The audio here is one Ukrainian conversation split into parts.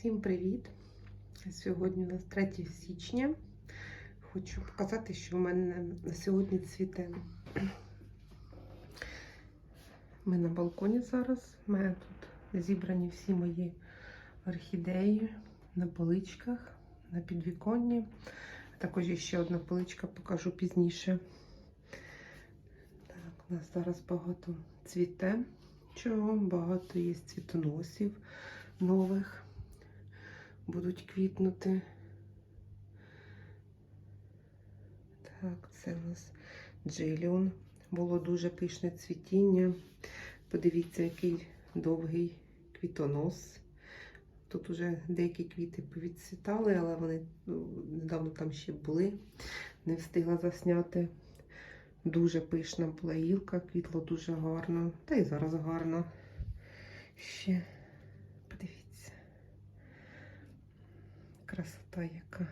Всім привіт! Сьогодні у нас 3 січня. Хочу показати, що в мене на сьогодні цвіте. Ми на балконі зараз. У мене тут зібрані всі мої орхідеї на поличках, на підвіконні. Також ще одна поличка, покажу пізніше. Так, у нас зараз багато цвіте. Чого? Багато є цвітоносів нових будуть квітнути. Так, це у нас джиліон. Було дуже пишне цвітіння. Подивіться, який довгий квітонос. Тут уже деякі квіти повідцвітали, але вони ну, недавно там ще були. Не встигла засняти. Дуже пишна була гілка, квітло дуже гарно. Та й зараз гарно. Ще подивіться. Красота яка.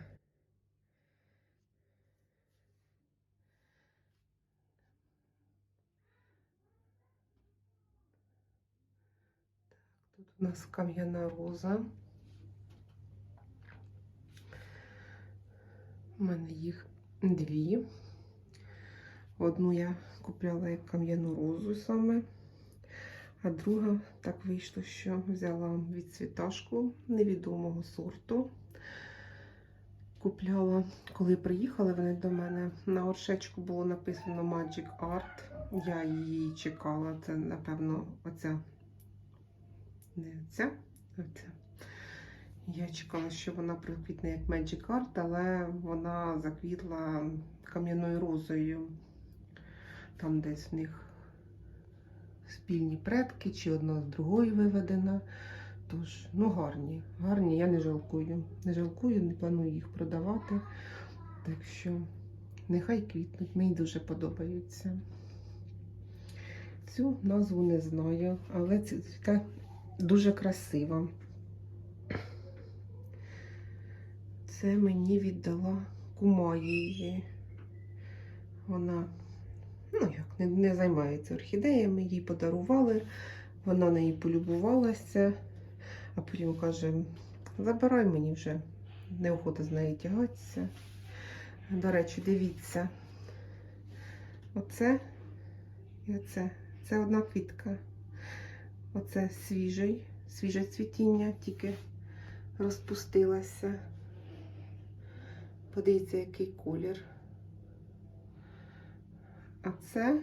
Так, тут у нас кам'яна роза. У мене їх дві. Одну я купляла як кам'яну розу саме, а друга так вийшло, що взяла відцвіташку невідомого сорту. Купляла, коли приїхали вони до мене. На горшечку було написано Magic Art. Я її чекала. Це, напевно, оця. Не ця, оця. Я чекала, що вона приквітне як Magic Art, але вона заквітла кам'яною розою. Там десь в них спільні предки, чи одна з другої виведена. Тож, ну гарні, гарні, я не жалкую. Не жалкую, не планую їх продавати. Так що нехай квітнуть, мені дуже подобаються. Цю назву не знаю, але цвіте дуже красива. Це мені віддала кума її. Вона, ну як, не, не займається орхідеями, їй подарували, вона неї полюбувалася. А потім каже, забирай мені вже, неохота з нею тягатися. До речі, дивіться, оце і оце. Це одна квітка. Оце свіжий, свіже цвітіння, тільки розпустилася. Подивіться, який колір. А це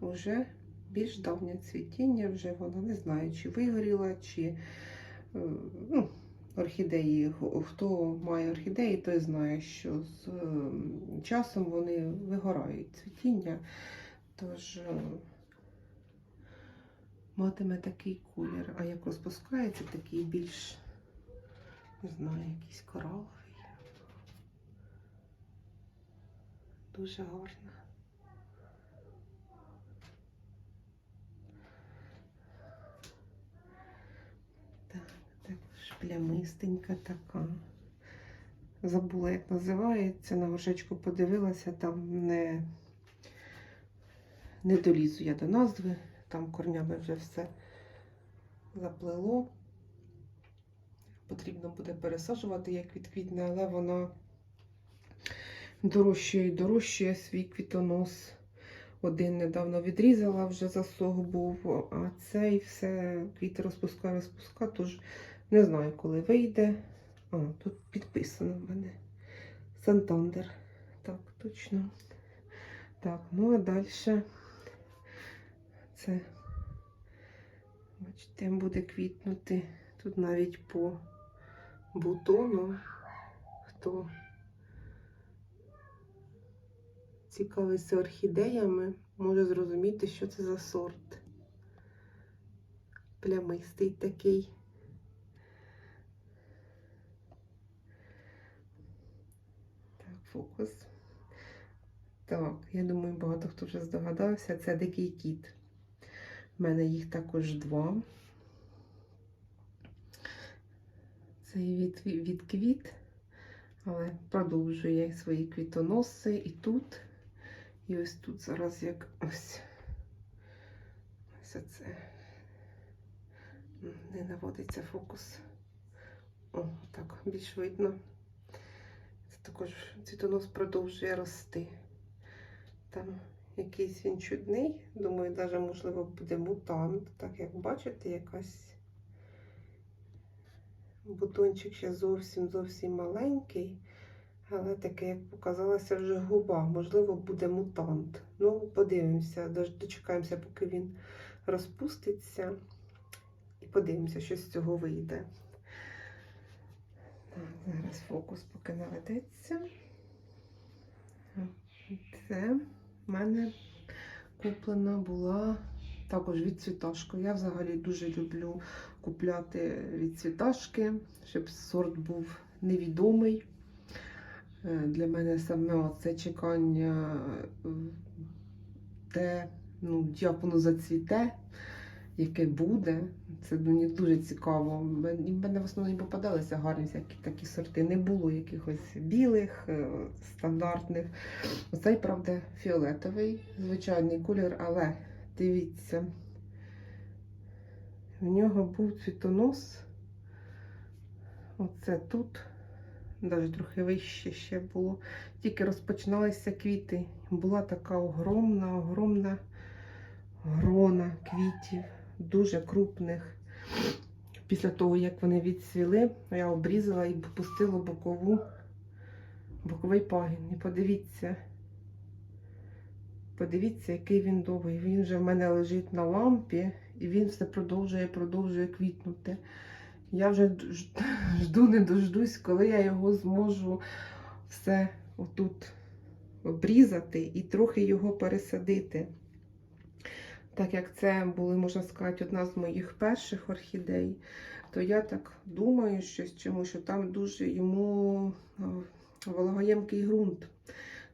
вже більш давнє цвітіння, вже вона не знаю, чи вигоріла, чи ну, орхідеї. Хто має орхідеї, той знає, що з часом вони вигорають цвітіння. Тож матиме такий колір. А як розпускається, такий більш, не знаю, якийсь кораловий. Дуже гарно. Плямистенька така. Забула, як називається. На горшечку подивилася, там не не долізу я до назви, там корнями вже все заплило. Потрібно буде пересаджувати, як відквітне, але вона дорожчає і дорожчає свій квітонос. Один недавно відрізала, вже засох був, а цей все квіти розпускає, розпускає, не знаю, коли вийде. А, тут підписано в мене. Сантандер. Так, точно. Так, ну а далі це, бачите, буде квітнути. Тут навіть по бутону, хто цікавиться орхідеями, може зрозуміти, що це за сорт. Плямистий такий. Фокус. Так, я думаю, багато хто вже здогадався, це дикий кіт. У мене їх також два. Це від, від квіт, але продовжує свої квітоноси і тут. І ось тут зараз як ось ось це. Не наводиться фокус. О, так, більш видно. Також цвітонос продовжує рости. Там якийсь він чудний. Думаю, навіть можливо буде мутант. Так як бачите, якась бутончик ще зовсім зовсім маленький. Але таке, як показалося, вже губа. Можливо, буде мутант. Ну, подивимося, дочекаємося, поки він розпуститься. І подивимося, що з цього вийде. Так, зараз фокус поки наведеться. Це в мене куплена була також від цвіташки. Я взагалі дуже люблю купляти від цвіташки, щоб сорт був невідомий. Е, Для мене саме це чекання, е, те, ну, як воно зацвіте, яке буде. Це мені дуже цікаво. Мені- Мене в основному попадалися гарні всякі такі сорти. Не було якихось білих, е, стандартних. Оцей, правда, фіолетовий, звичайний колір, але дивіться, в нього був цвітонос. Оце тут, навіть трохи вище ще було. Тільки розпочиналися квіти. Була така огромна, огромна грона квітів, дуже крупних. Після того, як вони відцвіли, я обрізала і пустила бокову, боковий пагін. І подивіться, подивіться, який він довгий. Він вже в мене лежить на лампі, і він все продовжує, продовжує квітнути. Я вже жду, не дождусь, коли я його зможу все отут обрізати і трохи його пересадити. Так як це були, можна сказати, одна з моїх перших орхідей, то я так думаю, що чому, що там дуже йому вологоємкий ґрунт,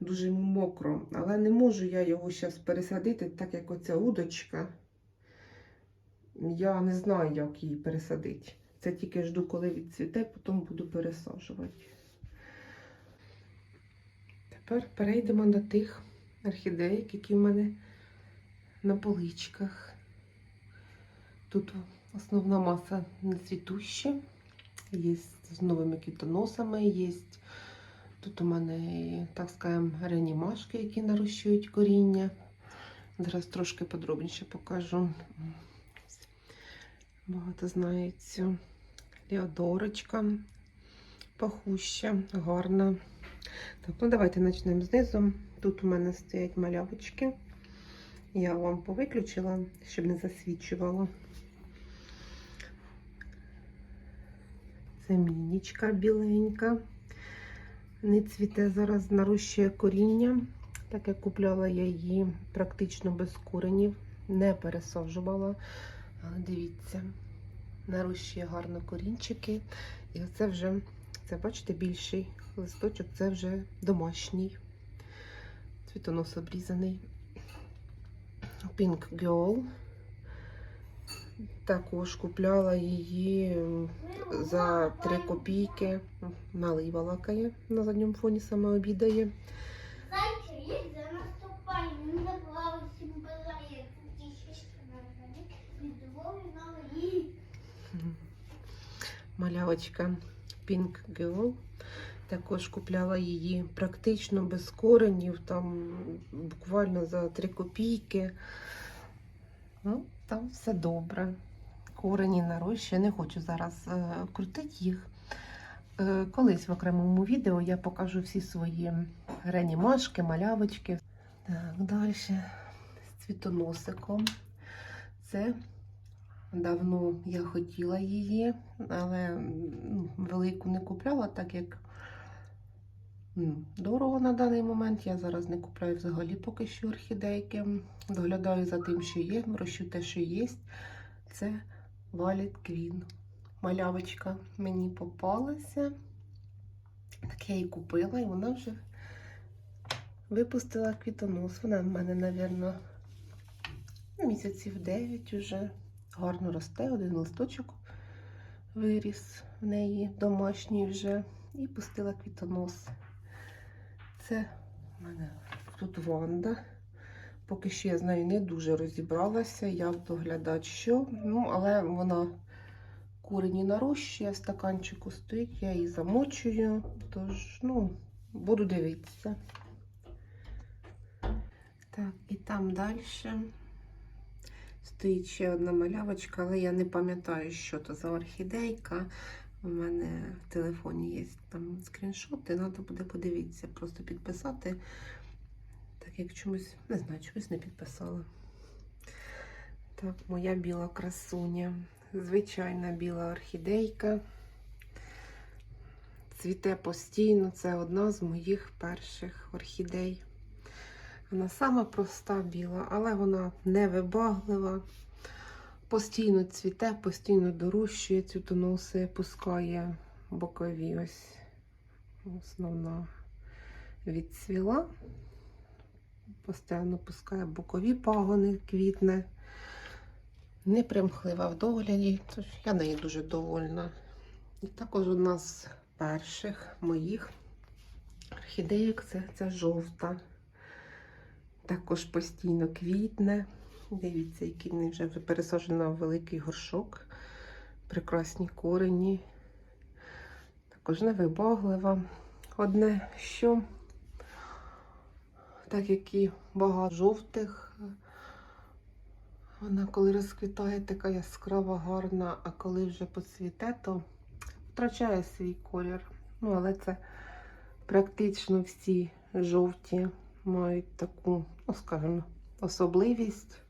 дуже йому мокро. Але не можу я його зараз пересадити, так як оця удочка. Я не знаю, як її пересадити. Це тільки жду, коли відцвіте, потім буду пересаджувати. Тепер перейдемо до тих орхідеїк, які в мене на поличках. Тут основна маса нецвітуща, є з новими квітоносами, є тут у мене, так скажемо, реанімашки, які нарощують коріння. Зараз трошки подробніше покажу. Багато знають цю Леодорочка, пахуща, гарна. Так, ну давайте почнемо знизу. Тут у мене стоять малявочки. Я лампу виключила, щоб не засвічувала. Це мінічка біленька. Не цвіте зараз, нарощує коріння. Так як купляла я її практично без коренів, не пересаджувала. Дивіться, нарощує гарно корінчики. І оце вже, це бачите, більший листочок, це вже домашній. Цвітонос обрізаний. Pink Girl. Також купляла її за 3 копійки. Малий балакає на задньому фоні саме обідає. Малявочка Pink Girl. Також купляла її практично без коренів, там буквально за 3 копійки. Ну, там все добре. Корені нарощує. Не хочу зараз е, крутити їх. Е, колись в окремому відео я покажу всі свої реанімашки, малявочки. Так, далі з цвітоносиком. Це давно я хотіла її, але велику не купляла, так як дорого на даний момент. Я зараз не купляю взагалі поки що орхідейки. Доглядаю за тим, що є, рощу те, що є. Це Violet Queen. Малявочка мені попалася. Так я її купила, і вона вже випустила квітонос. Вона в мене, мабуть, місяців 9 уже. Гарно росте, один листочок виріс в неї домашній вже. І пустила квітонос. Це в мене тут Ванда. Поки що я з нею не дуже розібралася, як доглядати що. Ну, але вона курені нарощує, в стаканчику стоїть, я її замочую, тож, ну, буду дивитися. Так, і там далі стоїть ще одна малявочка, але я не пам'ятаю, що то за орхідейка. У мене в телефоні є там скріншоти, треба буде подивитися, просто підписати. Так як чомусь, не знаю, чомусь не підписала. Так, моя біла красуня. Звичайна біла орхідейка. Цвіте постійно, це одна з моїх перших орхідей. Вона сама проста біла, але вона невибаглива. Постійно цвіте, постійно дорощує цвітоноси, пускає бокові. Ось основна відцвіла. Постійно пускає бокові пагони, квітне. Непримхлива в догляді, тож я нею дуже довольна. І також одна з перших моїх орхідеїк це ця жовта. Також постійно квітне. Дивіться, який в неї вже пересаджена в великий горшок. Прекрасні корені. Також невибаглива. Одне, що, так як і багато жовтих, вона коли розквітає, така яскрава, гарна, а коли вже поцвіте, то втрачає свій колір. Ну, але це практично всі жовті мають таку, ну скажімо, особливість,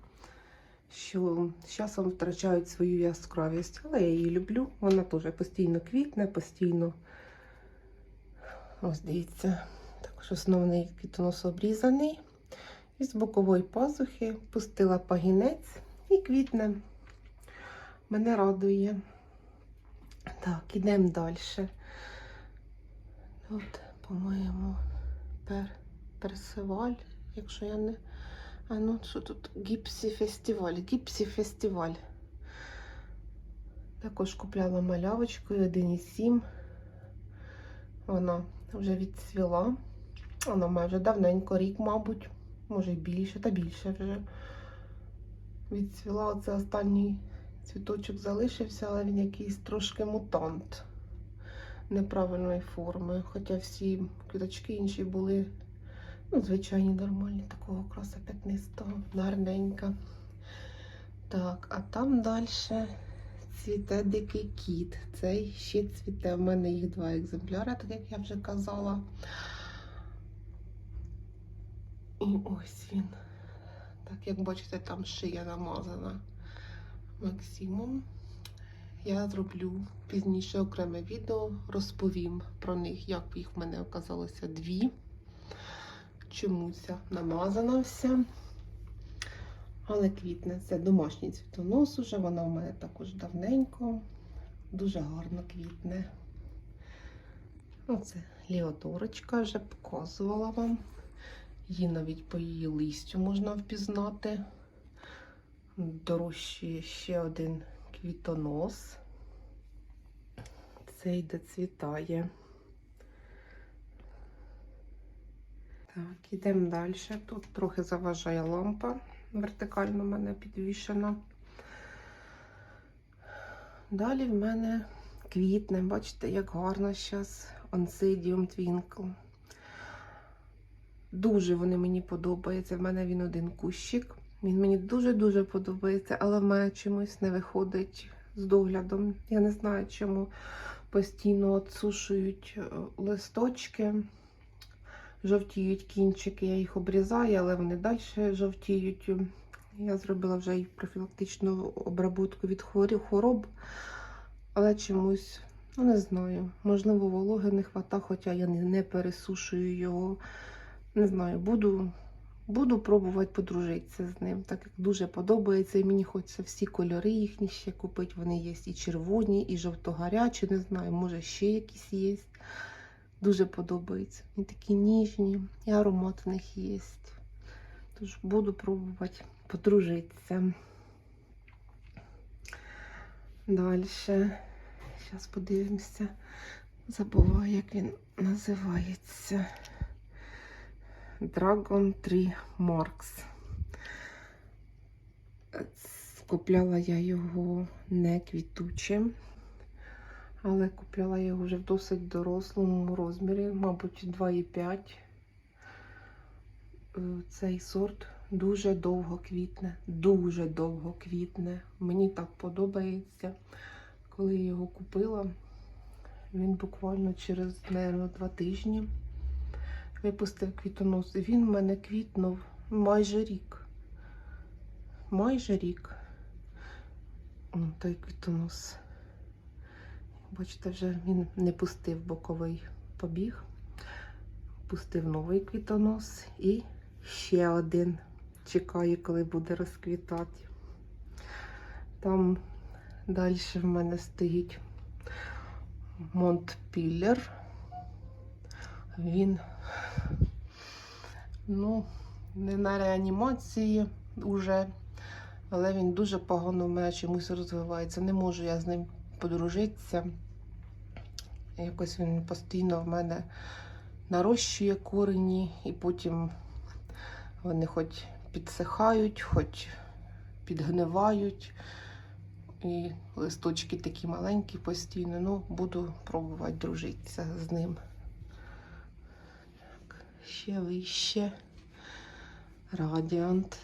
що з часом втрачають свою яскравість. Але я її люблю. Вона теж постійно квітне, постійно. Ось дивіться, також основний квітонос обрізаний. І з бокової пазухи пустила пагінець і квітне. Мене радує. Так, ідемо далі. От, по-моєму, пер, персиваль, якщо я не. А ну, що тут? Гіпсі фестиваль. Гіпсі фестиваль. Також купляла малявочку 1,7. Вона вже відцвіла. Вона має вже давненько рік, мабуть. Може й більше, та більше вже. Відцвіла оце останній цвіточок залишився, але він якийсь трошки мутант неправильної форми. Хоча всі квіточки інші були ну, звичайні, нормальні, такого краса п'ятнистого, гарненька. Так, а там далі цвіте дикий кіт. Цей ще цвіте. В мене їх два екземпляри, так як я вже казала. І ось він. Так, як бачите, там шия намазана Максимом. Я зроблю пізніше окреме відео, розповім про них, як їх в мене оказалося дві. Чомусь намазана вся. Але квітне це домашній цвітонос уже, вона в мене також давненько. Дуже гарно квітне. Оце Ліодорочка, вже показувала вам. Її навіть по її листю можна впізнати. Дорожчий ще один квітонос. Цей доцвітає. Так, ідемо далі. Тут трохи заважає лампа. Вертикально в мене підвішена. Далі в мене квітне. Бачите, як гарно зараз Oncidium Twinkle. Дуже вони мені подобаються. В мене він один кущик. Він мені дуже-дуже подобається, але в мене чомусь не виходить з доглядом. Я не знаю, чому постійно отсушують е, листочки, жовтіють кінчики, я їх обрізаю, але вони далі жовтіють. Я зробила вже і профілактичну обробку від хвороб, але чомусь, ну не знаю, можливо, вологи не вистачає, хоча я не пересушую його. Не знаю, буду, буду пробувати подружитися з ним, так як дуже подобається. І мені хочеться всі кольори їхні ще купити. Вони є і червоні, і жовто-гарячі, не знаю, може ще якісь є. Дуже подобається. Вони такі ніжні, і аромат в них є. Тож буду пробувати подружитися. Далі. Зараз подивимося. Забуваю, як він називається. Dragon 3 Marks. Купляла я його не квітучим. Але купляла я його вже в досить дорослому розмірі, мабуть, 2,5. Е, Цей сорт дуже довго квітне, дуже довго квітне. Мені так подобається. Коли я його купила, він буквально через, наверное, два тижні випустив квітонос. Він в мене квітнув майже рік. Майже рік. О, той квітонос. Бачите, вже він не пустив боковий побіг, пустив новий квітонос і ще один. Чекаю, коли буде розквітати. Там далі в мене стоїть Монтпіллер. Він, ну, не на реанімації вже, але він дуже погано в мене чомусь розвивається. Не можу я з ним подружитися. Якось він постійно в мене нарощує корені, і потім вони хоч підсихають, хоч підгнивають. І листочки такі маленькі постійно. Ну, буду пробувати дружитися з ним. Так, ще вище. Радіант.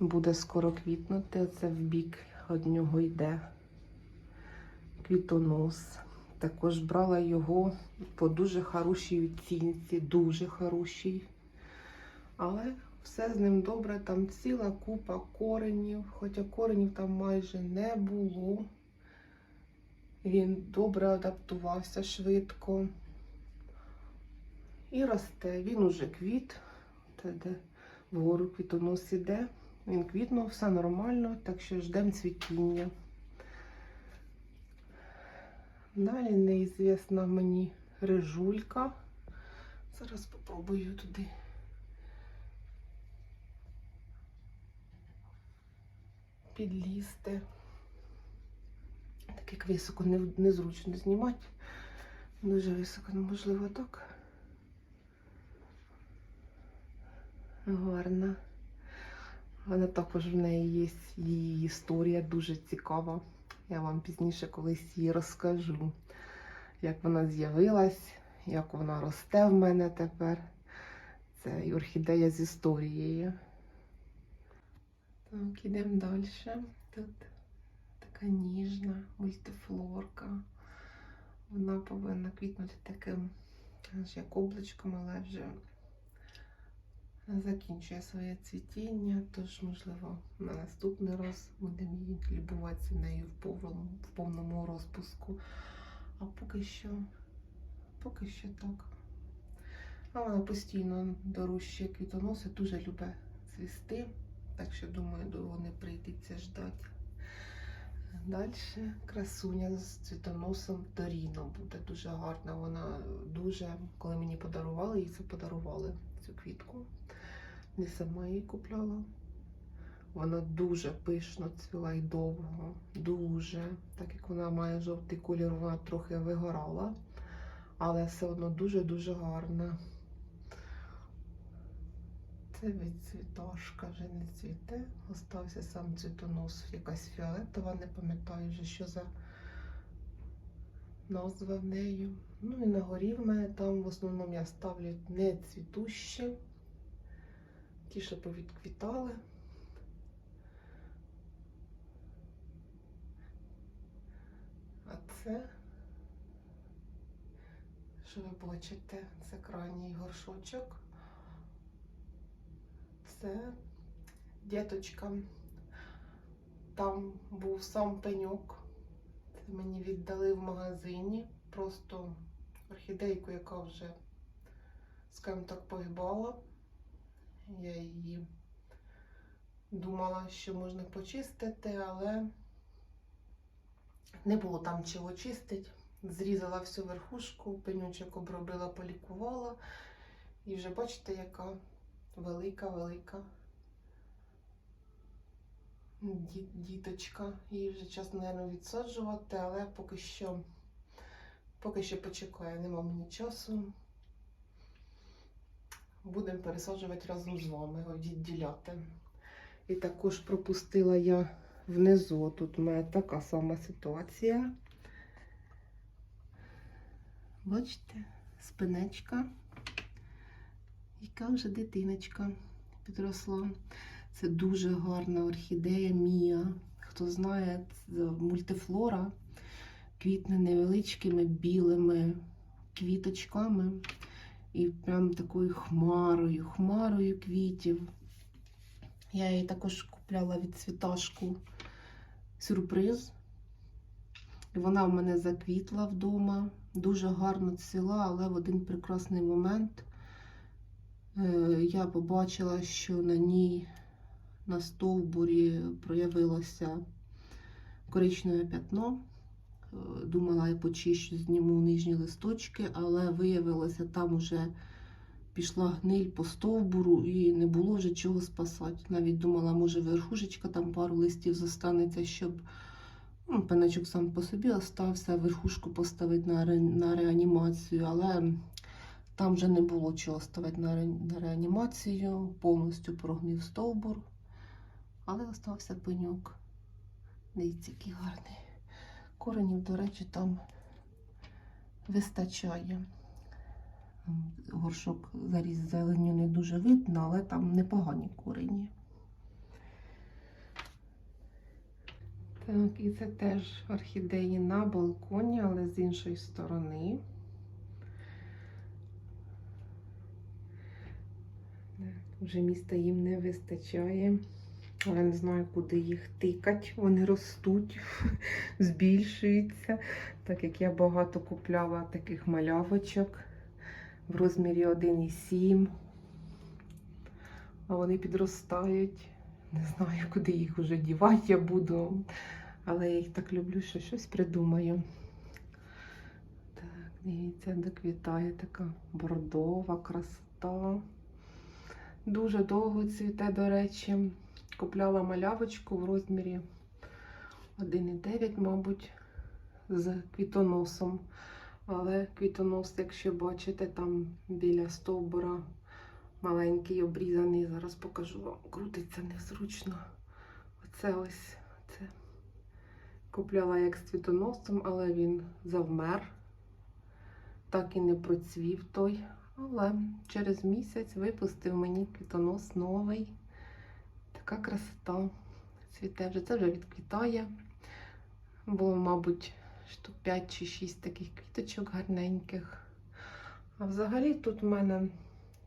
Буде скоро квітнути. Оце в бік від нього йде квітонос. Також брала його по дуже хорошій оцінці, дуже хорошій. Але все з ним добре, там ціла купа коренів, хоча коренів там майже не було. Він добре адаптувався швидко. І росте. Він уже квіт, те, де вгору квітонос іде. Він квітнув, все нормально, так що ждемо цвітіння. Далі неізвісна мені рижулька. Зараз спробую туди. Підлізти. Так як високо незручно знімати. Дуже високо, неможливо так. Гарна. Вона також в неї є її історія дуже цікава. Я вам пізніше колись її розкажу, як вона з'явилась, як вона росте в мене тепер. Це і орхідея з історією. Так, ідемо далі. Тут така ніжна мультифлорка. Вона повинна квітнути таким, аж як облачком, але вже закінчує своє цвітіння, тож, можливо, на наступний раз будемо її любуватися нею в повному, в повному розпуску. А поки що, поки що так. А вона постійно дорожче квітоноси, дуже любить цвісти, так що, думаю, довго не прийдеться ждати. Далі красуня з цвітоносом Торіно буде дуже гарна. Вона дуже, коли мені подарували, їй це подарували цю квітку. Не сама її купляла. Вона дуже пишно цвіла і довго, дуже. Так як вона має жовтий колір, вона трохи вигорала, але все одно дуже-дуже гарна. Це відцвіташка вже не цвіте. Остався сам цвітонос, якась фіолетова, не пам'ятаю вже, що за назва в неї. Ну і на горі в мене там в основному я ставлю не цвітущі. Ті, що повідквітали. А це, що ви бачите, це крайній горшочок. Це діточка. Там був сам пеньок. Це мені віддали в магазині. Просто орхідейку, яка вже, скажімо так, погибала. Я її думала, що можна почистити, але не було там чого чистити. Зрізала всю верхушку, пенючок обробила, полікувала. І вже бачите, яка велика-велика діточка. Її вже час, мабуть, відсаджувати, але поки що, поки що почекаю, нема мені часу. Будемо пересаджувати разом з вами, відділяти. І також пропустила я внизу тут у мене така сама ситуація. Бачите, спинечка. Яка вже дитиночка підросла. Це дуже гарна орхідея Мія. Хто знає, це мультифлора квітне невеличкими білими квіточками і прям такою хмарою, хмарою квітів. Я її також купляла від цвіташку сюрприз. І вона в мене заквітла вдома, дуже гарно цвіла, але в один прекрасний момент е, я побачила, що на ній на стовбурі проявилося коричневе п'ятно. Думала, я почищу, зніму нижні листочки, але виявилося, там уже пішла гниль по стовбуру і не було вже чого спасати. Навіть думала, може верхушечка, там пару листів зостанеться, щоб ну, пенечок сам по собі остався, верхушку поставити на, ре, на реанімацію, але там вже не було чого ставити на, ре, на реанімацію, повністю прогнив стовбур, але остався пеньок. Дивіться, який гарний. Коренів, до речі, там вистачає. Горшок заріс зеленю не дуже видно, але там непогані корені. Так, і це теж орхідеї на балконі, але з іншої сторони. Так, Вже міста їм не вистачає. Але не знаю, куди їх тикать. Вони ростуть, збільшуються. Так як я багато купляла таких малявочок в розмірі 1,7. А вони підростають. Не знаю, куди їх вже дівати я буду. Але я їх так люблю, що щось придумаю. Так, дивіться, доквітає така бордова красота. Дуже довго цвіте, до речі. Купляла малявочку в розмірі 1,9, мабуть, з квітоносом. Але квітонос, якщо бачите, там біля стовбура маленький обрізаний. Зараз покажу вам. Крутиться незручно. Оце ось це. Купляла як з квітоносом, але він завмер. Так і не процвів той. Але через місяць випустив мені квітонос новий. Така красота. Цвіте вже, це вже відквітає. Було, мабуть, штук 5 чи 6 таких квіточок гарненьких. А взагалі тут в мене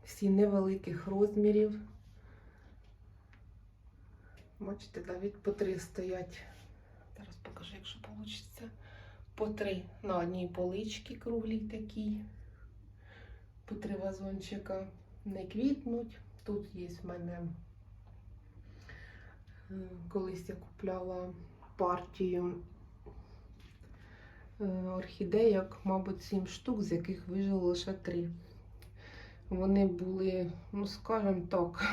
всі невеликих розмірів. Бачите, навіть по три стоять. Зараз покажу, якщо вийде. По три на одній поличці круглій такій. По три вазончика не квітнуть. Тут є в мене колись я купляла партію е, орхідейок, мабуть, 7 штук, з яких вижило лише 3. Вони були, ну скажімо так,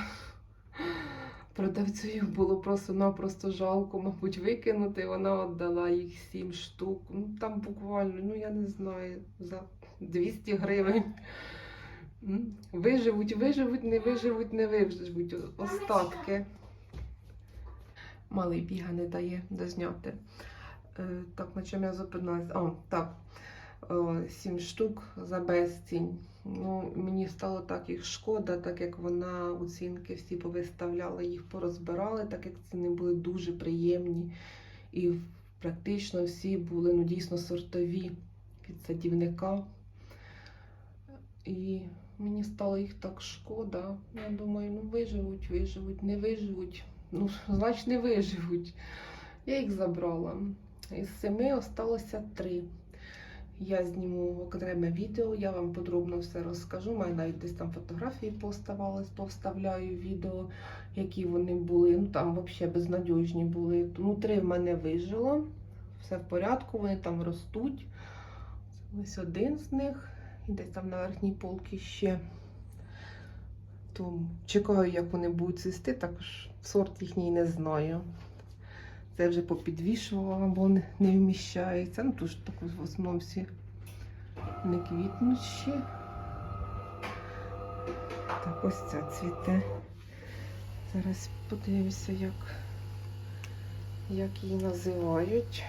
продавцю їх було просто-напросто жалко, мабуть, викинути. Вона віддала їх 7 штук. Ну там буквально, ну я не знаю, за 200 гривень. Виживуть, виживуть, не виживуть, не виживуть. Остатки. Малий біга не дає дозняти. Е, Так, на чому я зупинилась? А, так. Сім штук за безцінь. Ну, мені стало так їх шкода, так як вона оцінки всі повиставляла, їх порозбирали, так як ціни були дуже приємні. І практично всі були ну, дійсно сортові від садівника. І мені стало їх так шкода. Я думаю, ну виживуть, виживуть, не виживуть. Ну, значить, не виживуть. Я їх забрала. Із семи осталося три. Я зніму окреме відео, я вам подробно все розкажу. У мене навіть десь там фотографії поставались, повставляю відео, які вони були. Ну там взагалі безнадіжні були. Ну, три в мене вижило. Все в порядку, вони там ростуть. Ось один з них. І десь там на верхній полці ще. То чекаю, як вони будуть цвісти, також сорт їхній не знаю. Це вже попідвішувала, бо не, вміщається. Ну, тут так в основному всі не квітнущі. Так, ось ця цвіте. Зараз подивлюся, як як її називають.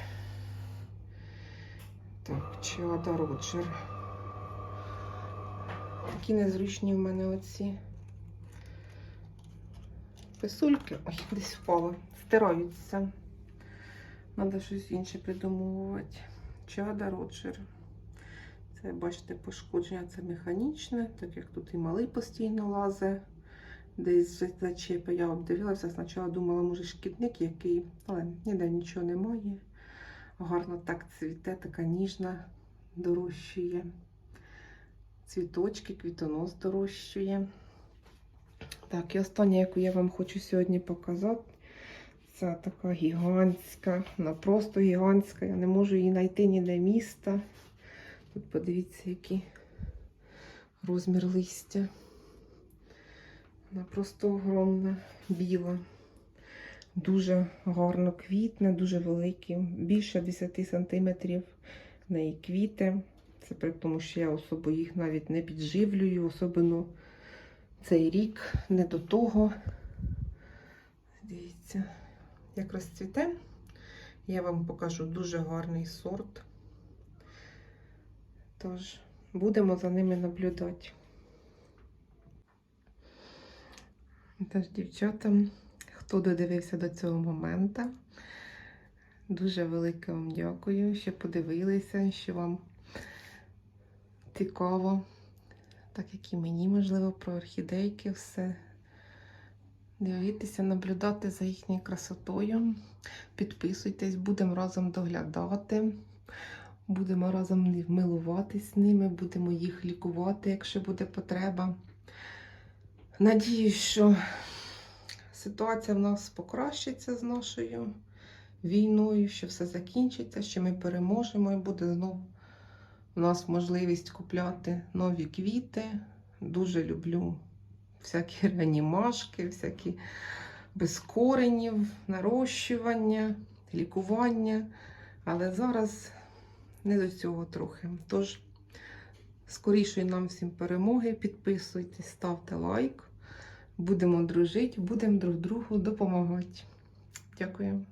Так, Чиада Роджер. Такі незручні в мене оці писульки. Ой, десь впало. Стираються. Треба щось інше придумувати. Чиада Роджер. Це, бачите, пошкодження це механічне, так як тут і малий постійно лазе. Десь зачепи. Я обдивилася, спочатку думала, може шкідник який, але ніде нічого немає. Гарно так цвіте, така ніжна, дорощує. Цвіточки, квітонос дорощує. Так, і останнє, яку я вам хочу сьогодні показати, це така гігантська, вона просто гігантська. Я не можу її знайти ніде міста. Тут подивіться, який розмір листя. Вона просто огромна, біла. Дуже гарно квітне, дуже великі. Більше 10 сантиметрів в неї квіти. Це при тому, що я особо їх навіть не підживлюю, особливо цей рік не до того. Дивіться, як розцвіте. Я вам покажу дуже гарний сорт. Тож, будемо за ними наблюдати. Тож, дівчата, хто додивився до цього моменту, дуже велике вам дякую, що подивилися, що вам цікаво, так як і мені, можливо, про орхідейки все. Дивитися, наблюдати за їхньою красотою. Підписуйтесь, будемо разом доглядати. Будемо разом милуватись ними, будемо їх лікувати, якщо буде потреба. Надіюсь, що ситуація в нас покращиться з нашою війною, що все закінчиться, що ми переможемо і буде знову у нас можливість купляти нові квіти. Дуже люблю всякі реанімашки, всякі без коренів, нарощування, лікування. Але зараз не до цього трохи. Тож, скорішої нам всім перемоги. Підписуйтесь, ставте лайк. Будемо дружити, будемо друг другу допомагати. Дякую.